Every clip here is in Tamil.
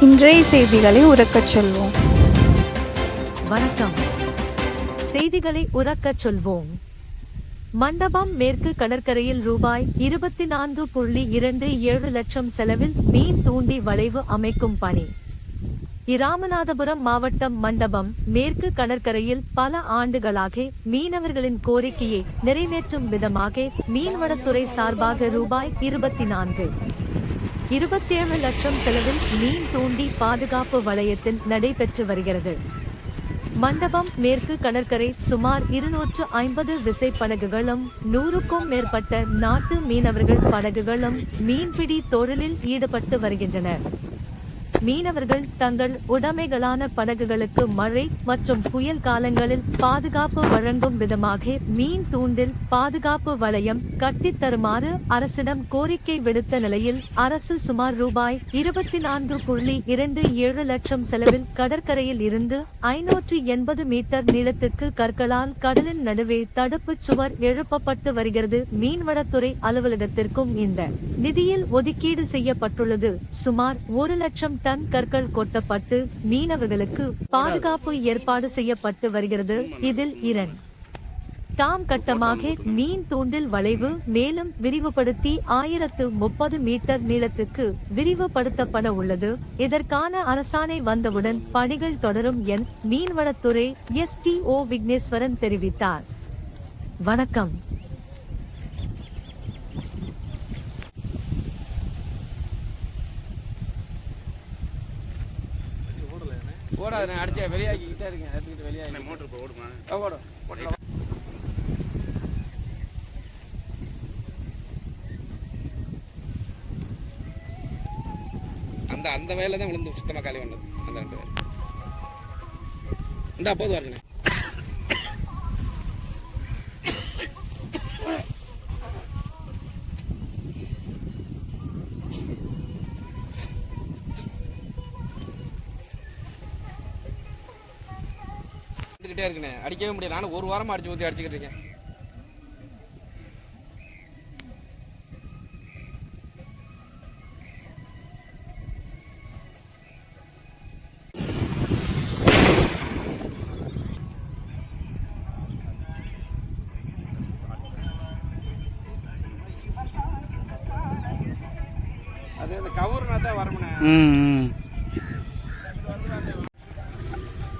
இன்றைய செய்திகளை உறக்கச் சொல்வோம். வணக்கம். செய்திகளை உறக்கச் சொல்வோம். மண்டபம் மேற்கு கடற்கரையில் ரூபாய் இருபத்தி நான்கு புள்ளி இரண்டு ஏழு லட்சம் செலவில் மீன் தூண்டி வளைவு அமைக்கும் பணி. இராமநாதபுரம் மாவட்டம் மண்டபம் மேற்கு கடற்கரையில் பல ஆண்டுகளாக மீனவர்களின் கோரிக்கையை நிறைவேற்றும் விதமாக மீன்வளத்துறை சார்பாக ரூபாய் இருபத்தி நான்கு இருபத்தேழு லட்சம் செலவில் மீன் தூண்டி பாதுகாப்பு வளையத்தில் நடைபெற்று வருகிறது. மண்டபம் மேற்கு கடற்கரை சுமார் இருநூற்று ஐம்பது விசைப்படகுகளும் நூறுக்கும் மேற்பட்ட நாட்டு மீனவர்கள் படகுகளும் மீன்பிடி தொழிலில் ஈடுபட்டு வருகின்றனர் மீனவர்கள் தங்கள் உடைமைகளான படகுகளுக்கு மழை மற்றும் புயல் காலங்களில் பாதுகாப்பு வழங்கும் விதமாக மீன் தூண்டில் பாதுகாப்பு வளையம் கட்டித்தருமாறு அரசிடம் கோரிக்கை விடுத்த நிலையில் அரசு சுமார் ரூபாய் இருபத்தி நான்கு புள்ளி இரண்டு ஏழு லட்சம் செலவில் கடற்கரையில் இருந்து ஐநூற்று எண்பது மீட்டர் நீளத்திற்கு கற்களால் கடலின் நடுவே தடுப்புச் சுவர் எழுப்பப்பட்டு வருகிறது. மீன்வளத்துறை அலுவலகத்திற்கும் இந்த நிதியில் ஒதுக்கீடு செய்யப்பட்டுள்ளது. சுமார் ஒரு லட்சம் டன் கற்கள் கொட்டப்பட்டு மீனவர்களுக்கு பாதுகாப்பு ஏற்பாடு செய்யப்பட்டு வருகிறது. இதில் இரண் டாம் கட்டமாக மீன் தூண்டில் வளைவு மேலும் விரிவுபடுத்தி ஆயிரத்து முப்பது மீட்டர் நீளத்துக்கு விரிவுபடுத்தப்பட உள்ளது. இதற்கான அரசாணை வந்தவுடன் பணிகள் தொடரும் என் மீன்வளத்துறை எஸ் டி ஓ விக்னேஸ்வரன் தெரிவித்தார். வணக்கம். ஓடாது நான் அடிச்சா வெளியாக்கிக்கிட்டே இருக்கேன். எடுத்துக்கிட்டு வெளியாகி மோட்டர் இப்போ ஓடுமா? ஓடும் அந்த அந்த வயலில் தான் விழுந்து சுத்தமாக காலி வந்தது அந்த ரெண்டு பேர் இந்த அப்போது வருங்கண்ணே வந்துக்கிட்டே இருக்குண்ணே. அடிக்கவே முடியல. நானும் ஒரு வாரமாக அடிச்சு ஊற்றி அடிச்சுக்கிட்டு இருக்கேன். அது இந்த கவர்னா தான் வரமுண்ணே.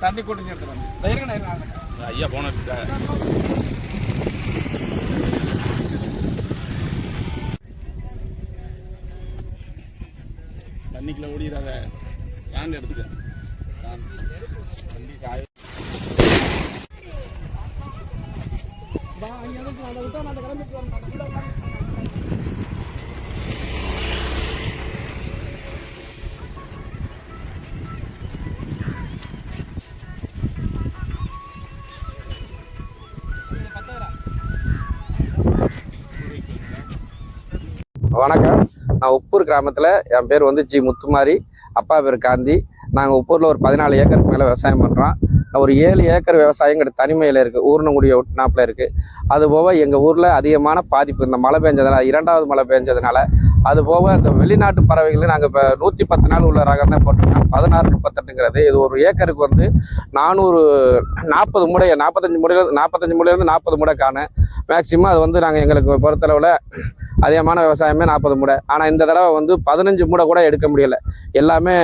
தண்ணி கூட்டிட்டு எடுத்துருவாங்க இருங்க ஐயா போன தண்ணிக்குள்ள ஓடிடாத ஃபேன் எடுத்துக்க. தண்ணி காய வணக்கம். நான் உப்பூர் கிராமத்தில் என் பேர் வந்து ஜி முத்துமாரி. அப்பா பேர் காந்தி. நாங்கள் உப்பூரில் ஒரு பதினாலு ஏக்கருக்கு மேலே விவசாயம் பண்ணுறோம் ஒரு ஏழு ஏக்கர் விவசாயம் எங்கிட்ட தனிமையில் இருக்குது ஊர்னங்குடிய ஒட்டினாப்பில் இருக்குது அது போக எங்கள் ஊரில் அதிகமான பாதிப்பு. இந்த மழை பெஞ்சதுனால இரண்டாவது மழை பெஞ்சதுனால அது போக இந்த வெளிநாட்டு பறவைகள் நாங்கள் இப்போ நூற்றி பத்து நாள் உள்ள ரகம் தான் போட்டிருக்கோம். பதினாறு முப்பத்தெட்டுங்கிறது. இது ஒரு ஏக்கருக்கு வந்து நானூறு நாற்பது முடை நாற்பத்தஞ்சு முடையில நாற்பத்தஞ்சு முடையிலேருந்து நாற்பது முடை காணும். மேக்சிமம் அது வந்து நாங்கள் எங்களுக்கு பொறுத்தளவில் அதிகமான விவசாயமே நாற்பது மூடை. ஆனால் இந்த தடவை வந்து பதினஞ்சு மூடை கூட எடுக்க முடியல. எல்லாமே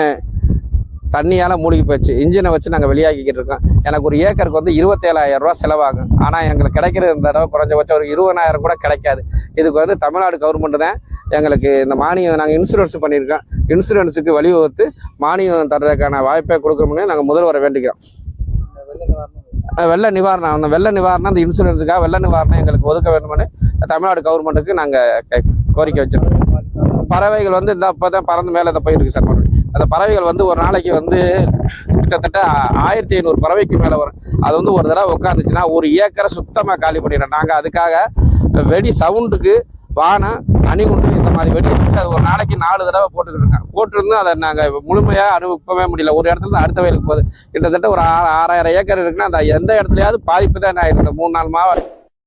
தண்ணியால் மூழ்கி போச்சு இன்ஜினை வச்சு நாங்கள் வெளியாக்கிக்கிட்டு இருக்கோம். எனக்கு ஒரு ஏக்கருக்கு வந்து இருபத்தேழாயிரம் ரூபா செலவாகும். ஆனால் எங்களுக்கு கிடைக்கிறது இந்த தடவை குறைஞ்சபட்சம் ஒரு இருபதாயிரம் கூட கிடைக்காது. இதுக்கு வந்து தமிழ்நாடு கவர்மெண்ட் தான் எங்களுக்கு இந்த மானியம் நாங்கள் இன்சூரன்ஸ் பண்ணியிருக்கோம். இன்சூரன்ஸுக்கு வழிவகுத்து மானியம் தர்றதுக்கான வாய்ப்பை கொடுக்கணும்னு நாங்கள் முதல்வரை வேண்டிக்கிறோம் வெள்ள நிவாரணம். அந்த வெள்ள நிவாரணம் அந்த இன்சூரன்ஸுக்காக வெள்ள நிவாரணம் எங்களுக்கு ஒதுக்க வேண்டும்னு தமிழ்நாடு கவர்மெண்ட்டுக்கு நாங்கள் கோரிக்கை வச்சிருக்கோம். பறவைகள் வந்து இந்த அப்போ தான் பறந்து மேலே இந்த போயிட்டு இருக்கு சார் அந்த பறவைகள் வந்து ஒரு நாளைக்கு வந்து கிட்டத்தட்ட ஆயிரத்தி ஐநூறு பறவைக்கு மேலே வரும். அது வந்து ஒரு தடவை உட்காந்துச்சுன்னா ஒரு ஏக்கரை சுத்தமாக காலி பண்ணிடுறோம் நாங்கள் அதுக்காக வெடி சவுண்டுக்கு வானம் அணிகுண்டு இந்த மாதிரி வெடி வச்சு அது ஒரு நாளைக்கு நாலு தடவை போட்டுக்கிட்டு இருக்கோம் போட்டிருந்து அதை நாங்கள் முழுமையாக அனுபவிக்கவே முடியல. ஒரு இடத்துல அடுத்த வயலுக்கு போகுது. கிட்டத்தட்ட ஒரு ஆ- ஆறாயிரம் ஏக்கர் இருக்குன்னா அந்த எந்த இடத்துலையாவது பாதிப்பு தான் ஆயிருக்கு இந்த மூணு நாலு மாவட்டம்